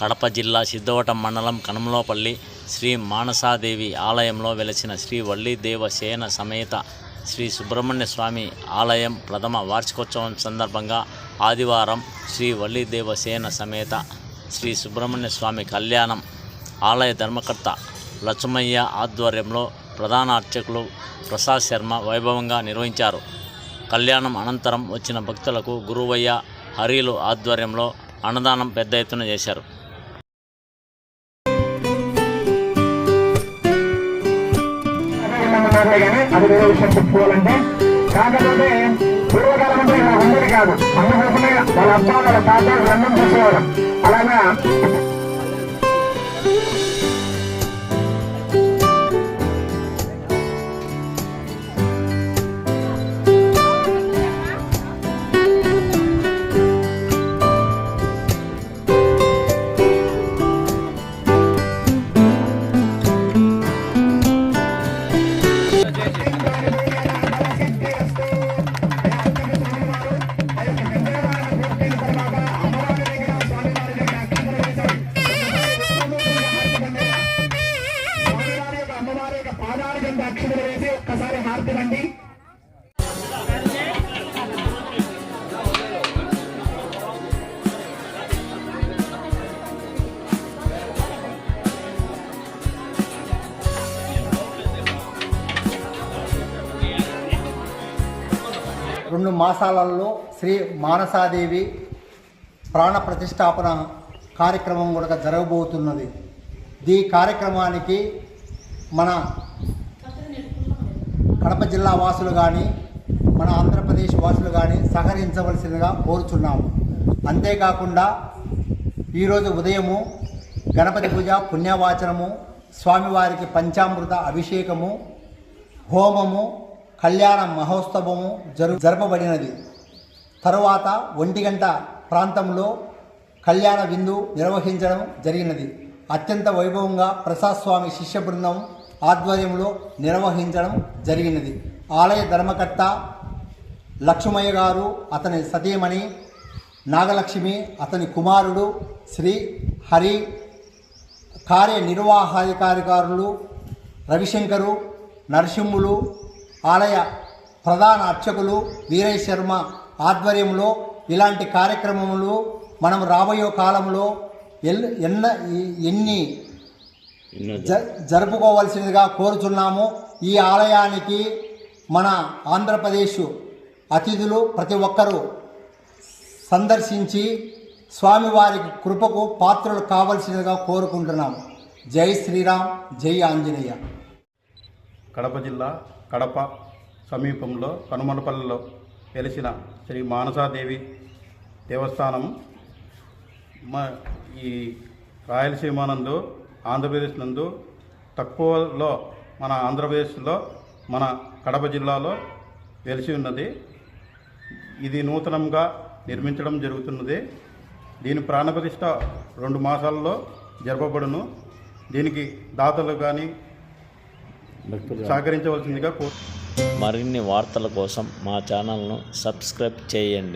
కడప జిల్లా సిద్ధవటం మండలం కనుమలోపల్లి శ్రీ మానసాదేవి ఆలయంలో వెలసిన శ్రీ వల్లీదేవ సేన సమేత శ్రీ సుబ్రహ్మణ్య స్వామి ఆలయం ప్రథమ వార్షికోత్సవం సందర్భంగా ఆదివారం శ్రీ వల్లీదేవ సేన సమేత శ్రీ సుబ్రహ్మణ్య స్వామి కళ్యాణం ఆలయ ధర్మకర్త లచ్చమయ్య ఆధ్వర్యంలో ప్రధాన అర్చకులు ప్రసాద్ శర్మ వైభవంగా నిర్వహించారు. కళ్యాణం అనంతరం వచ్చిన భక్తులకు గురువయ్య హరీలు ఆధ్వర్యంలో అన్నదానం పెద్ద ఎత్తున చేశారు. మాట్లాడలే కానీ అది వేరే విషయం చెప్పుకోవాలంటే కాకపోతే పూర్వకాలం అంటే ఇలా ఉండేది కాదు. అందుకోసమే వాళ్ళ అబ్బా వాళ్ళ తాత గ్రంథం చూసేవాళ్ళం. అలాగా? రెండు మాసాలలో శ్రీ మానసాదేవి ప్రాణ ప్రతిష్టాపన కార్యక్రమం కూడా జరగబోతున్నది. ఈ కార్యక్రమానికి మన కడప జిల్లా వాసులు కానీ మన ఆంధ్రప్రదేశ్ వాసులు కానీ సహకరించవలసిందిగా కోరుచున్నాము. అంతేకాకుండా ఈరోజు ఉదయము గణపతి పూజ పుణ్యవాచనము స్వామివారికి పంచామృత అభిషేకము హోమము కళ్యాణ మహోత్సవము జరు జరపబడినది. తరువాత ఒంటి గంట ప్రాంతంలో కళ్యాణ విందు నిర్వహించడం జరిగినది. అత్యంత వైభవంగా ప్రసాద్ స్వామి శిష్య బృందం ఆధ్వర్యంలో నిర్వహించడం జరిగినది. ఆలయ ధర్మకర్త లక్ష్మయ్య గారు అతని సతీమణి నాగలక్ష్మి అతని కుమారుడు శ్రీ హరి కార్యనిర్వాహాధికారులు రవిశంకరు నరసింహులు ఆలయ ప్రధాన అర్చకులు వీరయ్య శర్మ ఆధ్వర్యంలో ఇలాంటి కార్యక్రమములు మనం రాబోయే కాలంలో ఎల్ ఎన్న ఎన్ని ఎన్నో జ జరుపుకోవాల్సిందిగా కోరుచున్నాము. ఈ ఆలయానికి మన ఆంధ్రప్రదేశ్ అతిథులు ప్రతి ఒక్కరూ సందర్శించి స్వామివారికి కృపకు పాత్రలు కావలసినదిగా కోరుకుంటున్నాము. జై శ్రీరామ్ జై ఆంజనేయ. కడప జిల్లా కడప సమీపంలో కనుమలపల్లిలో వెలిసిన శ్రీ మానసాదేవి దేవస్థానం మా ఈ రాయలసీమ నందు ఆంధ్రప్రదేశ్ నందు తక్కువలో మన ఆంధ్రప్రదేశ్లో మన కడప జిల్లాలో వెలిసి ఉన్నది. ఇది నూతనంగా నిర్మించడం జరుగుతున్నది. దీని ప్రాణప్రతిష్ట రెండు మాసాల్లో జరపబడును. దీనికి దాతలు కానీ సహకరించవలసిందిగా కోరు మరిన్ని వార్తల కోసం మా ఛానల్ను సబ్స్క్రైబ్ చేయండి.